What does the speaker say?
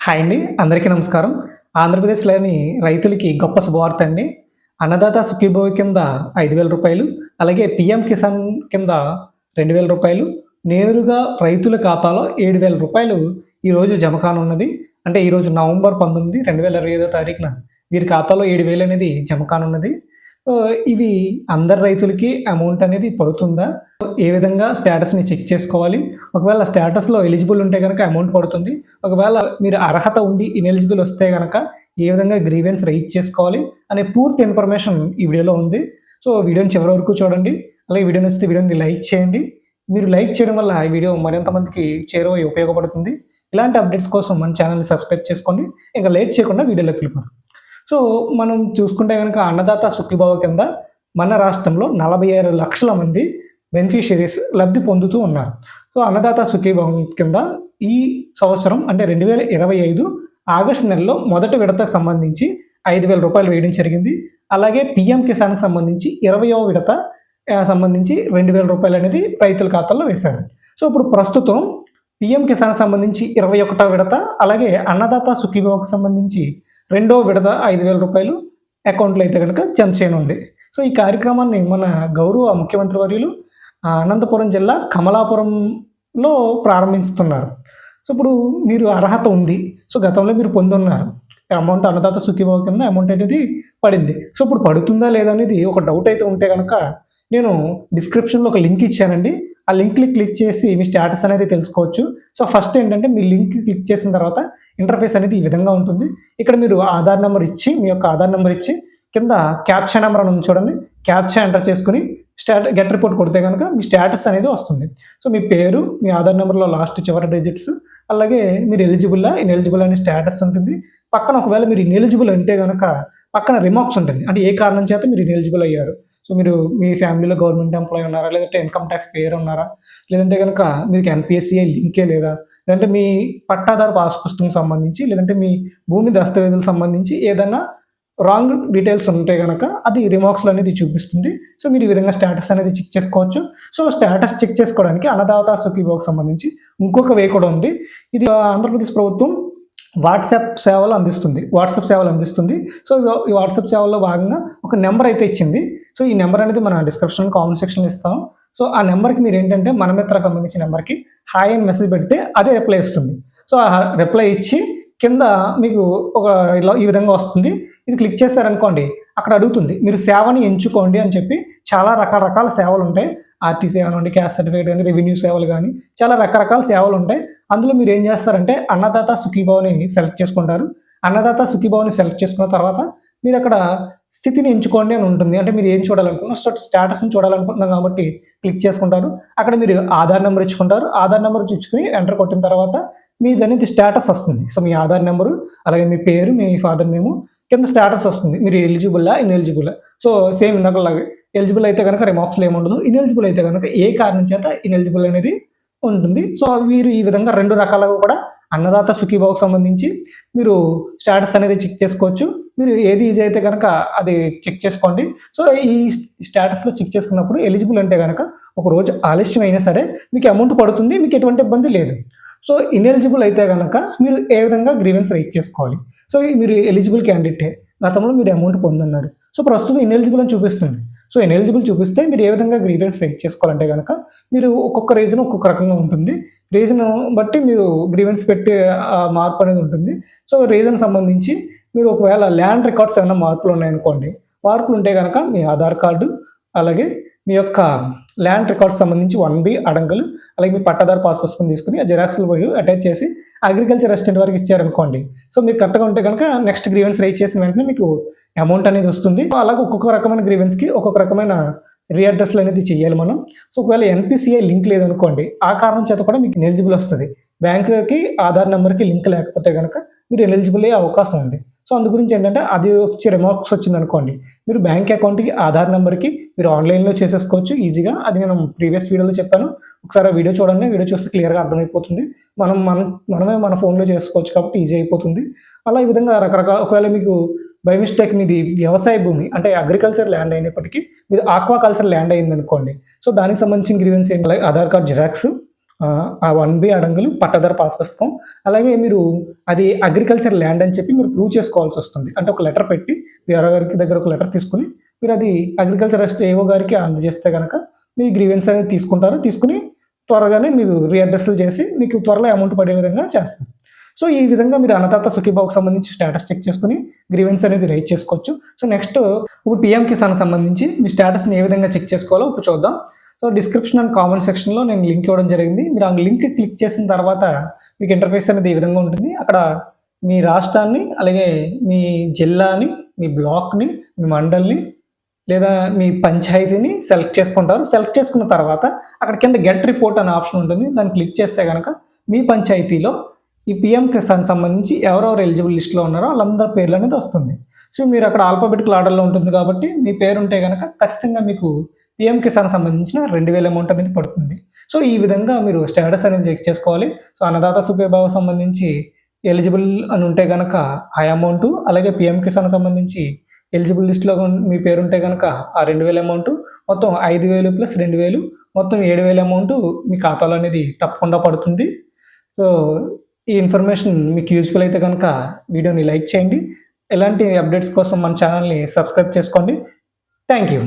Hi అండి అందరికీ నమస్కారం. ఆంధ్రప్రదేశ్లోని రైతులకి గొప్ప శుభవార్త అండి. అన్నదాత సుఖీభవ కింద ఐదు వేల రూపాయలు అలాగే పిఎం కిసాన్ కింద రెండు వేల రూపాయలు నేరుగా రైతుల ఖాతాలో ఏడు వేల రూపాయలు ఈరోజు జమ కానున్నది. అంటే ఈరోజు నవంబర్ పంతొమ్మిది రెండు వేల ఇరవై ఐదో తారీఖున వీరి ఖాతాలో ఏడు వేలు అనేది జమ కానున్నది. ఇవి అందరు రైతులకి అమౌంట్ అనేది పడుతుందా? ఏ విధంగా స్టేటస్ని చెక్ చేసుకోవాలి? ఒకవేళ స్టేటస్లో ఎలిజిబుల్ ఉంటే కనుక అమౌంట్ పడుతుంది. ఒకవేళ మీరు అర్హత ఉండి ఇన్ఎలిజిబుల్ వస్తే కనుక ఏ విధంగా గ్రీవెన్స్ రైట్ చేసుకోవాలి అనే పూర్తి ఇన్ఫర్మేషన్ ఈ వీడియోలో ఉంది. సో వీడియోని చివరి వరకు చూడండి. అలాగే వీడియో నచ్చితే వీడియోని లైక్ చేయండి. మీరు లైక్ చేయడం వల్ల ఈ వీడియో మరింత మందికి చేరువై ఉపయోగపడుతుంది. ఇలాంటి అప్డేట్స్ కోసం మన ఛానల్ని సబ్స్క్రైబ్ చేసుకోండి. ఇంకా లేట్ చేయకుండా వీడియోలోకి వెళ్ళిపోతుంది సో మనం చూసుకుంటే కనుక అన్నదాత సుఖీభావ కింద మన రాష్ట్రంలో నలభై ఆరు లక్షల మంది బెనిఫిషరీస్ లబ్ధి పొందుతూ ఉన్నారు. సో అన్నదాత సుఖీభావం కింద ఈ సంవత్సరం అంటే రెండు వేల ఇరవై ఐదు ఆగస్టు నెలలో మొదటి విడతకు సంబంధించి ఐదు వేల రూపాయలు వేయడం జరిగింది. అలాగే పిఎం కిసాన్కి సంబంధించి ఇరవయో విడత సంబంధించి రెండు వేల రూపాయలు అనేది రైతుల ఖాతాలో వేశారు. సో ఇప్పుడు ప్రస్తుతం పిఎం కిసాన్ సంబంధించి ఇరవై ఒకటో విడత అలాగే అన్నదాత సుఖీభావకు సంబంధించి రెండో విడత ఐదు వేల రూపాయలు అకౌంట్లో అయితే కనుక జమ చేయనుంది. సో ఈ కార్యక్రమాన్ని మన గౌరవ ముఖ్యమంత్రి వర్యులు అనంతపురం జిల్లా కమలాపురంలో ప్రారంభిస్తున్నారు. సో ఇప్పుడు మీరు అర్హత ఉంది. సో గతంలో మీరు పొందున్నారు. అమౌంట్ అన్నదాత సుఖీభావ కింద అమౌంట్ అనేది పడింది. సో ఇప్పుడు పడుతుందా లేదా అనేది ఒక డౌట్ అయితే ఉంటే కనుక నేను డిస్క్రిప్షన్లో ఒక లింక్ ఇచ్చానండి. ఆ లింక్ని క్లిక్ చేసి మీ స్టేటస్ అనేది తెలుసుకోవచ్చు. సో ఫస్ట్ ఏంటంటే మీ లింక్ క్లిక్ చేసిన తర్వాత ఇంటర్ఫేస్ అనేది ఈ విధంగా ఉంటుంది. ఇక్కడ మీరు ఆధార్ నెంబర్ ఇచ్చి మీ యొక్క ఆధార్ నెంబర్ ఇచ్చి కింద క్యాప్చా నెంబర్ అని చూడండి. క్యాప్చా ఎంటర్ చేసుకుని స్టాట్ గెట్ రిపోర్ట్ కొడితే కనుక మీ స్టేటస్ అనేది వస్తుంది. సో మీ పేరు మీ ఆధార్ నెంబర్లో లాస్ట్ చివరి డిజిట్స్ అలాగే మీరు ఎలిజిబుల్లా ఇన్ఎలిజిబుల్ అనే స్టేటస్ ఉంటుంది. పక్కన ఒకవేళ మీరు ఇన్ఎలిజిబుల్ అంటే కనుక పక్కన రిమార్క్స్ ఉంటుంది. అంటే ఏ కారణం చేత మీరు ఇన్ఎలిజిబుల్ అయ్యారు? సో మీరు మీ ఫ్యామిలీలో గవర్నమెంట్ ఎంప్లాయీ ఉన్నారా? లేదంటే ఇన్కమ్ ట్యాక్స్ పేయర్ ఉన్నారా? లేదంటే కనుక మీకు ఎన్పిఎస్సిఐ లింకే లేదా? లేదంటే మీ పట్టాదారు పాస్ పుస్తకం సంబంధించి లేదంటే మీ భూమి దస్తావేజులకు సంబంధించి ఏదైనా రాంగ్ డీటెయిల్స్ ఉంటే కనుక అది రిమార్క్స్లో అనేది చూపిస్తుంది. సో మీరు ఈ విధంగా స్టేటస్ అనేది చెక్ చేసుకోవచ్చు. సో స్టేటస్ చెక్ చేసుకోవడానికి అన్నదాత సుఖీభోగ్ సంబంధించి ఇంకొక వే కూడా ఉంది. ఇది ఆంధ్రప్రదేశ్ ప్రభుత్వం వాట్సాప్ సేవలు అందిస్తుంది. వాట్సాప్ సేవలు అందిస్తుంది. సో ఈ వాట్సాప్ సేవల్లో భాగంగా ఒక నెంబర్ అయితే ఇచ్చింది. సో ఈ నెంబర్ అనేది మనం డిస్క్రిప్షన్ కామెంట్ సెక్షన్లో ఇస్తాం. సో ఆ నెంబర్కి మీరు ఏంటంటే మన మిత్రకు సంబంధించిన నెంబర్కి హాయ్ అని మెసేజ్ పెడితే అదే రిప్లై ఇస్తుంది సో ఆ రిప్లై ఇచ్చి కింద మీకు ఒక ఇలా ఈ విధంగా వస్తుంది. ఇది క్లిక్ చేశారనుకోండి అక్కడ అడుగుతుంది మీరు సేవని ఎంచుకోండి అని చెప్పి చాలా రకరకాల సేవలు ఉంటాయి. ఆర్టీ సేవలు ఉండి క్యాస్ట్ సర్టిఫికేట్ కానీ రెవెన్యూ సేవలు కానీ చాలా రకరకాల సేవలు ఉంటాయి. అందులో మీరు ఏం చేస్తారంటే అన్నదాత సుఖీభావని సెలెక్ట్ చేసుకుంటారు. అన్నదాత సుఖీభావని సెలెక్ట్ చేసుకున్న తర్వాత మీరు అక్కడ స్థితిని ఎంచుకోండి అని ఉంటుంది. అంటే మీరు ఏం చూడాలనుకుంటున్నారు? సో స్టేటస్ని చూడాలనుకుంటున్నాం కాబట్టి క్లిక్ చేసుకుంటారు. అక్కడ మీరు ఆధార్ నెంబర్ ఇచ్చుకుంటారు. ఆధార్ నెంబర్ ఇచ్చుకుని ఎంటర్ కొట్టిన తర్వాత మీది అనేది స్టేటస్ వస్తుంది. సో మీ ఆధార్ నెంబరు అలాగే మీ పేరు మీ ఫాదర్ నేము కింద స్టేటస్ వస్తుంది. మీరు ఎలిజిబుల్లా ఇన్ఎలిజిబుల్ సో సేమ్ ఇందాకలాగే ఎలిజిబుల్ అయితే కనుక రిమార్క్స్లో ఏముండదు. ఇన్ఎలిజిబుల్ అయితే కనుక ఏ కారణం చేత ఇన్ఎలిజిబుల్ అనేది ఉంటుంది. సో మీరు ఈ విధంగా రెండు రకాలుగా కూడా అన్నదాత సుఖీభావకు సంబంధించి మీరు స్టేటస్ అనేది చెక్ చేసుకోవచ్చు. మీరు ఏది ఈజీ అయితే కనుక అది చెక్ చేసుకోండి. సో ఈ స్టేటస్లో చెక్ చేసుకున్నప్పుడు ఎలిజిబుల్ అంటే కనుక ఒక రోజు ఆలస్యం అయినా సరే మీకు అమౌంట్ పడుతుంది. మీకు ఎటువంటి ఇబ్బంది లేదు. సో ఇన్ఎలిజిబుల్ అయితే కనుక మీరు ఏ విధంగా గ్రీవెన్స్ రైట్ చేసుకోవాలి? సో మీరు ఎలిజిబుల్ క్యాండిడేటే గతంలో మీరు అమౌంట్ పొందన్నారు సో ప్రస్తుతం ఇన్ఎలిజిబుల్ అని చూపిస్తుంది. సో ఇన్ఎలిజిబుల్ చూపిస్తే మీరు ఏ విధంగా గ్రీవెన్స్ రైట్ చేసుకోవాలంటే కనుక మీరు ఒక్కొక్క రీజన్ ఒక్కొక్క రకంగా ఉంటుంది. రీజన్ బట్టి మీరు గ్రీవెన్స్ పెట్టే మార్పు అనేది ఉంటుంది. సో రీజన్ సంబంధించి మీరు ఒకవేళ ల్యాండ్ రికార్డ్స్ ఏమైనా మార్పులు ఉన్నాయనుకోండి మార్పులు ఉంటే కనుక మీ ఆధార్ కార్డు అలాగే మీ యొక్క ల్యాండ్ రికార్డ్స్ సంబంధించి వన్ బి అడంగులు అలాగే మీ పట్టాదారు పాస్ పుస్తకం తీసుకుని ఆ జిరాక్స్లు పోయి అటాచ్ చేసి అగ్రికల్చర్ అసిస్టెంట్ వరకు ఇచ్చారనుకోండి. సో మీరు కరెక్ట్గా ఉంటే కనుక నెక్స్ట్ గ్రీవెన్స్ రైజ్ చేసిన వెంటనే మీకు అమౌంట్ అనేది వస్తుంది. అలాగే ఒక్కొక్క రకమైన గ్రీవెన్స్కి ఒక్కొక్క రకమైన రీఅడ్రస్లు అనేది చేయాలి మనం. సో ఒకవేళ ఎన్పిసిఐ లింక్ లేదనుకోండి ఆ కారణం చేత కూడా మీకు ఎలిజిబుల్ వస్తుంది. బ్యాంకుకి ఆధార్ నెంబర్కి లింక్ లేకపోతే కనుక మీరు ఎలిజిబుల్ అయ్యే అవకాశం ఉంది. సో అందు గురించి ఏంటంటే అది వచ్చి రిమార్క్స్ వచ్చింది అనుకోండి మీరు బ్యాంక్ అకౌంట్కి ఆధార్ నెంబర్కి మీరు ఆన్లైన్లో చేసేసుకోవచ్చు ఈజీగా. అది నేను ప్రీవియస్ వీడియోలో చెప్పాను. ఒకసారి ఆ వీడియో చూడండి వీడియో చూస్తే క్లియర్గా అర్థమైపోతుంది. మనం మనం మనమే మన ఫోన్లో చేసుకోవచ్చు కాబట్టి ఈజీ అయిపోతుంది. అలా ఈ విధంగా రకరకాల ఒకవేళ మీకు బై మిస్టేక్ మీది వ్యవసాయ భూమి అంటే అగ్రికల్చర్ ల్యాండ్ అయినప్పటికీ మీది ఆక్వాకల్చర్ ల్యాండ్ అయింది అనుకోండి. సో దానికి సంబంధించిన గ్రీవెన్స్ ఏంటి ఆధార్ కార్డ్ జిరాక్స్ ఆ, వన్ బి అడంగులు పట్టదార పాస్ పుస్తకం అలాగే మీరు అది అగ్రికల్చర్ ల్యాండ్ అని చెప్పి మీరు ప్రూవ్ చేసుకోవాల్సి వస్తుంది. అంటే ఒక లెటర్ పెట్టి వేరే గారికి దగ్గర ఒక లెటర్ తీసుకుని మీరు అది అగ్రికల్చర్ రెస్ట్ ఏఓ గారికి అందజేస్తే కనుక మీ గ్రీవెన్స్ అనేది తీసుకుంటారు. తీసుకుని త్వరగానే మీరు రీఅడ్రస్లు చేసి మీకు త్వరలో అమౌంట్ పడే విధంగా చేస్తారు. సో ఈ విధంగా మీరు అన్నదాత సుఖీబాబుకి సంబంధించి స్టేటస్ చెక్ చేసుకుని గ్రీవెన్స్ అనేది రైట్ చేసుకోవచ్చు. సో నెక్స్ట్ ఇప్పుడు పిఎం కిసాన్ సంబంధించి మీ స్టేటస్ని ఏ విధంగా చెక్ చేసుకోవాలో ఇప్పుడు చూద్దాం. సో డిస్క్రిప్షన్ అండ్ కామెంట్ సెక్షన్లో నేను లింక్ ఇవ్వడం జరిగింది. మీరు ఆ లింక్ క్లిక్ చేసిన తర్వాత మీకు ఇంటర్ఫేస్ అనేది ఈ విధంగా ఉంటుంది అక్కడ మీ రాష్ట్రాన్ని అలాగే మీ జిల్లాని మీ బ్లాక్ని మీ మండల్ని లేదా మీ పంచాయతీని సెలెక్ట్ చేసుకుంటారు. సెలెక్ట్ చేసుకున్న తర్వాత అక్కడ కింద గెట్ రిపోర్ట్ అనే ఆప్షన్ ఉంటుంది. దాన్ని క్లిక్ చేస్తే కనుక మీ పంచాయతీలో ఈ పిఎం కిసాన్ సంబంధించి ఎవరెవరు ఎలిజిబుల్ లిస్ట్లో ఉన్నారో వాళ్ళందరి పేర్లు అనేది వస్తుంది. సో మీరు అక్కడ ఆల్ఫాబెటికల్ ఆర్డర్లో ఉంటుంది కాబట్టి మీ పేరు ఉంటే కనుక ఖచ్చితంగా మీకు పిఎం కిసాన్ సంబంధించిన రెండు వేల అమౌంట్ అనేది పడుతుంది. సో ఈ విధంగా మీరు స్టేటస్ అనేది చెక్ చేసుకోవాలి. సో అన్నదాత సుఖీభావ సంబంధించి ఎలిజిబుల్ అని ఉంటే కనుక ఆ అమౌంట్ అలాగే పిఎం కిసాన్ సంబంధించి ఎలిజిబుల్ లిస్ట్లో మీ పేరు ఉంటే కనుక ఆ రెండు వేల అమౌంట్ మొత్తం ఐదు వేలు ప్లస్ రెండు వేలు మొత్తం ఏడు వేల అమౌంట్ మీ ఖాతాలో అనేది తప్పకుండా పడుతుంది. సో ఈ ఇన్ఫర్మేషన్ మీకు యూస్ఫుల్ అయితే కనుక వీడియోని లైక్ చేయండి. ఎలాంటి అప్డేట్స్ కోసం మన ఛానల్ని సబ్స్క్రైబ్ చేసుకోండి. Thank you